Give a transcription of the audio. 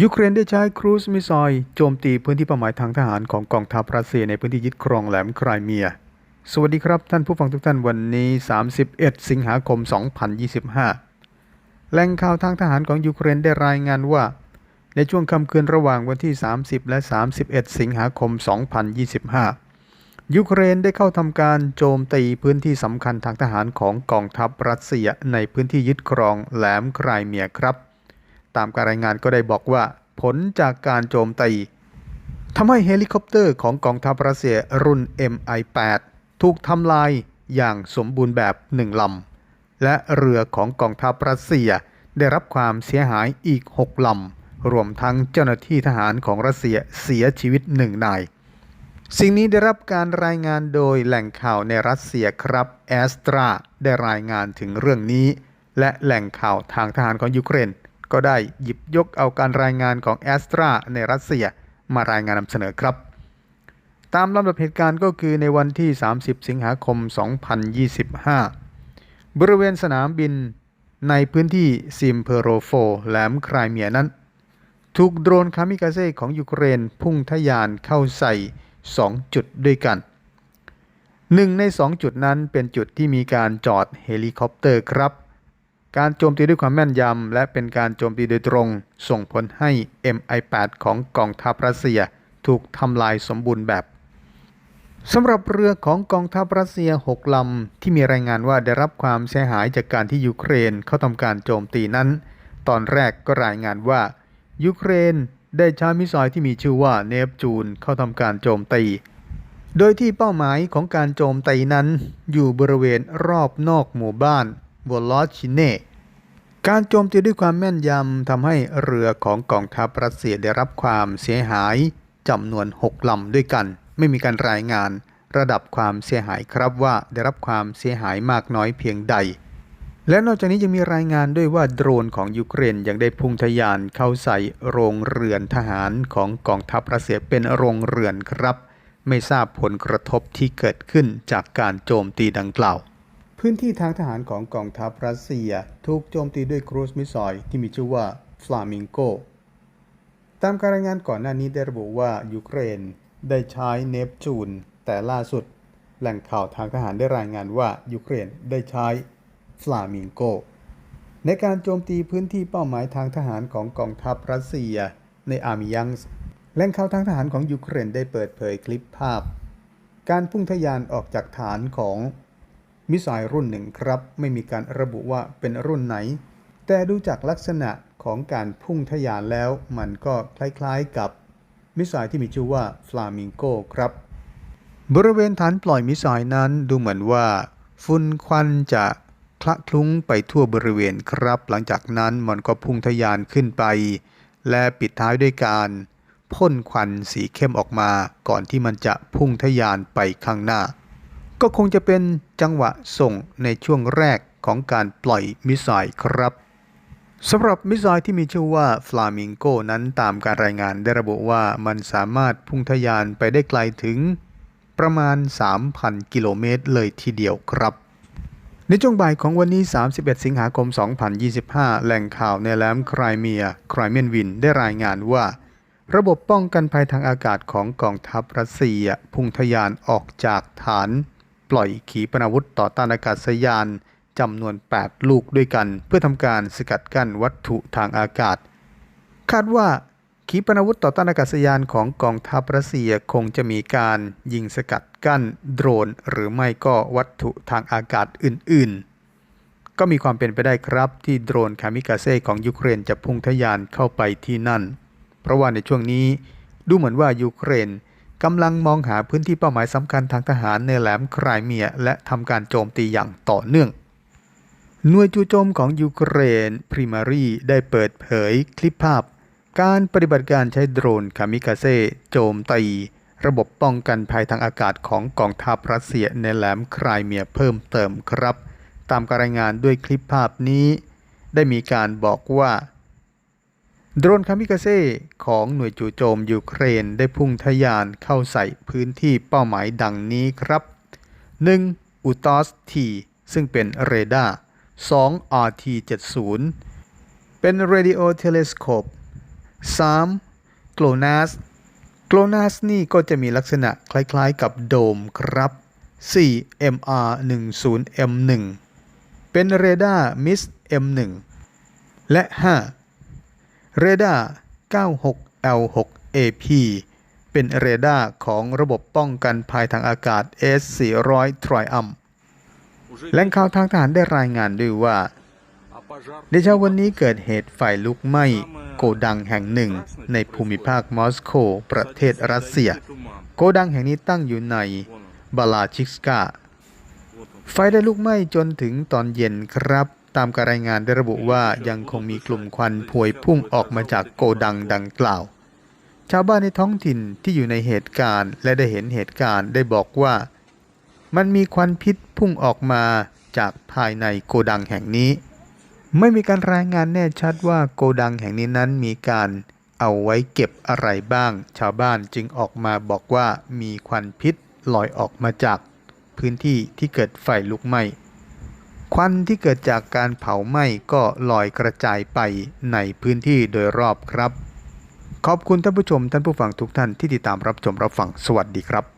ยูเครนได้ใช้ครูซมิสไซล์โจมตีพื้นที่เป้าหมายทางทหารของกองทัพรัสเซียในพื้นที่ยึดครองแหลมไครเมีย สวัสดีครับท่านผู้ฟังทุกท่านวันนี้ 31 สิงหาคม 2025 แหล่งข่าวทางทหารของยูเครนได้รายงานว่า ในช่วงค่ำคืนระหว่างวันที่ 30 และ 31 สิงหาคม 2025 ยูเครนได้เข้าทำการโจมตีพื้นที่สำคัญทางทหารของกองทัพรัสเซียในพื้นที่ยึดครองแหลมไครเมียครับ ตามการรายงานก็ได้บอกว่า ผลจากการโจมตีทำให้เฮลิคอปเตอร์ของกองทัพรัสเซียรุ่น Mi-8 ถูกทำลายอย่างสมบูรณ์แบบหนึ่งลำ และเรือของกองทัพรัสเซียได้รับความเสียหายอีก 6 ลำ รวมทั้งเจ้าหน้าที่ทหารของรัสเซียเสียชีวิตหนึ่งนาย สิ่งนี้ได้รับการรายงานโดยแหล่งข่าวในรัสเซียครับแอสตราได้รายงานถึงเรื่องนี้ และแหล่งข่าวทางทหารของยูเครน ก็ได้หยิบยกเอาการรายงานของแอสตราในรัสเซียมารายงานนำเสนอครับ ตามลำดับเหตุการณ์ก็คือในวันที่ 30 สิงหาคม 2025 บริเวณสนามบินในพื้นที่ซิมเพโรโฟแหลมไครเมียนั้น ถูกโดรนคามิกาเซ่ของยูเครนพุ่งทะยานเข้าใส่ 2 จุดด้วยกันหนึ่งใน 2 จุดนั้นเป็นจุดที่มีการจอดเฮลิคอปเตอร์ครับ การโจมตีด้วยความแม่นยำ และเป็นการโจมตีโดยตรง ส่งผลให้ Mi-8 ของกองทัพรัสเซียถูกทำลายสมบูรณ์แบบสำหรับเรือของกองทัพรัสเซีย 6 ลำ ที่มีรายงานว่าได้รับความเสียหายจากการที่ยูเครนเข้าทำการโจมตีนั้น ตอนแรกก็รายงานว่า ยูเครนได้ใช้มิสไซล์ที่มีชื่อว่าเนปจูนเข้าทำการโจมตี โดยที่เป้าหมายของการโจมตีนั้น อยู่บริเวณรอบนอกหมู่บ้าน วอลลอชิเน่การโจมตีด้วยความแม่นยำทำให้เรือของกองทัพรัสเซียได้รับความเสียหายจำนวน 6 ลำด้วยกัน ไม่มีการรายงานระดับความเสียหายครับว่าได้รับความเสียหายมากน้อยเพียงใด และนอกจากนี้ยังมีรายงานด้วยว่าโดรนของยูเครนยังได้พุ่งทะยานเข้าใส่โรงเรือนทหารของกองทัพรัสเซียเป็นโรงเรือนครับ ไม่ทราบผลกระทบที่เกิดขึ้นจากการโจมตีดังกล่าว พื้นที่ทางทหารของกองทัพรัสเซียถูกโจมตีด้วยครูซมิสไซล์ที่มีชื่อว่าฟลามิงโก ตามการรายงานก่อนหน้านี้ได้ระบุว่ายูเครนได้ใช้เนปจูน แต่ล่าสุด แหล่งข่าวทางทหารได้รายงานว่ายูเครนได้ใช้ฟลามิงโก ในการโจมตีพื้นที่เป้าหมายทางทหารของกองทัพรัสเซียในอาร์มิยังส์แหล่งข่าวทางทหารของยูเครนได้เปิดเผยคลิปภาพ การพุ่งทะยานออกจากฐานของ มิสไซล์รุ่นหนึ่งครับ ไม่มีการระบุว่าเป็นรุ่นไหน แต่ดูจากลักษณะของการพุ่งทะยานแล้ว มันก็คล้ายๆกับมิสไซล์ที่มีชื่อว่าฟลามิงโกครับ บริเวณฐานปล่อยมิสไซล์นั้นดูเหมือนว่าฝุ่นควันจะคละคลุ้งไปทั่วบริเวณครับ หลังจากนั้นมันก็พุ่งทะยานขึ้นไป และปิดท้ายด้วยการพ่นควันสีเข้มออกมา ก่อนที่มันจะพุ่งทะยานไปข้างหน้า ก็คงจะเป็นจังหวะส่งในช่วงแรกของการปล่อยมิสไซล์ครับสำหรับมิสไซล์ที่มีชื่อว่าฟลามิงโกนั้นตามการรายงานได้ระบุว่ามันสามารถพุ่งทะยานไปได้ไกลถึงประมาณ 3,000 กิโลเมตรเลยทีเดียวครับ ในช่วงบ่ายของวันนี้ 31 สิงหาคม 2025 แหล่งข่าวในแหลมไครเมียไครเมียนวินได้รายงานว่า ระบบป้องกันภัยทางอากาศของกองทัพรัสเซีย พุ่งทะยานออกจากฐาน ปล่อยขีปนาวุธต่อต้านอากาศยานจำนวน 8 ลูกด้วยกัน เพื่อทำการสกัดกั้นวัตถุทางอากาศ คาดว่าขีปนาวุธต่อต้านอากาศยานของกองทัพรัสเซียคงจะมีการยิงสกัดกั้นโดรน หรือไม่ก็วัตถุทางอากาศอื่นๆ ก็มีความเป็นไปได้ครับที่โดรนคามิกาเซ่ของยูเครนจะพุ่งทะยานเข้าไปที่นั่น เพราะว่าในช่วงนี้ดูเหมือนว่ายูเครน กำลังมองหาพื้นที่เป้าหมายสำคัญทางทหารในแหลมไครเมีย และทำการโจมตีอย่างต่อเนื่องหน่วยจู่โจมของยูเครนพริมารีได้เปิดเผยคลิปภาพ การปฏิบัติการใช้โดรนคามิกาเซ่โจมตีระบบป้องกันภัยทางอากาศของกองทัพรัสเซียในแหลมไครเมียเพิ่มเติมครับ ตามการรายงานด้วยคลิปภาพนี้ ได้มีการบอกว่า โดรนคามิกาเซ่ของหน่วยจู่โจมยูเครนได้พุ่งทะยานเข้าใส่พื้นที่เป้าหมายดังนี้ครับ 1. อุตอสทีซึ่งเป็นเรดาร์ 2. RT70 เป็น Radio Telescope 3. โกลนัสโกลนัสนี่ก็จะมีลักษณะคล้ายๆกับโดมครับ 4. MR 1 0 M 1 เป็นเรดาร์ MIS M1 และ 5. เรดาร์ 96 L6 AP เป็นเรดาร์ของระบบป้องกันภัยทางอากาศ S400 Triumph แหล่งข่าวทางทหารได้รายงานด้วยว่า ในเช้าวันนี้เกิดเหตุไฟลุกไหม้โกดังแห่งหนึ่งในภูมิภาคมอสโกประเทศรัสเซีย โกดังแห่งนี้ตั้งอยู่ในบาลาชิกสกาไฟได้ลุกไหม้จนถึงตอนเย็นครับ ตามการรายงานได้ระบุว่ายังคงมีกลุ่มควันพวยพุ่งออกมาจากโกดังดังกล่าว ชาวบ้านในท้องถิ่นที่อยู่ในเหตุการณ์ และได้เห็นเหตุการณ์ได้บอกว่า มันมีควันพิษพุ่งออกมาจากภายในโกดังแห่งนี้ ไม่มีการรายงานแน่ชัดว่าโกดังแห่งนี้นั้นมีการเอาไว้เก็บอะไรบ้าง ชาวบ้านจึงออกมาบอกว่ามีควันพิษลอยออกมาจากพื้นที่ที่เกิดไฟลุกไหม้ ควันที่เกิดจากการเผาไหม้ก็ลอยกระจายไปในพื้นที่โดยรอบครับ ขอบคุณท่านผู้ชมท่านผู้ฟังทุกท่านที่ติดตามรับชมรับฟังสวัสดีครับ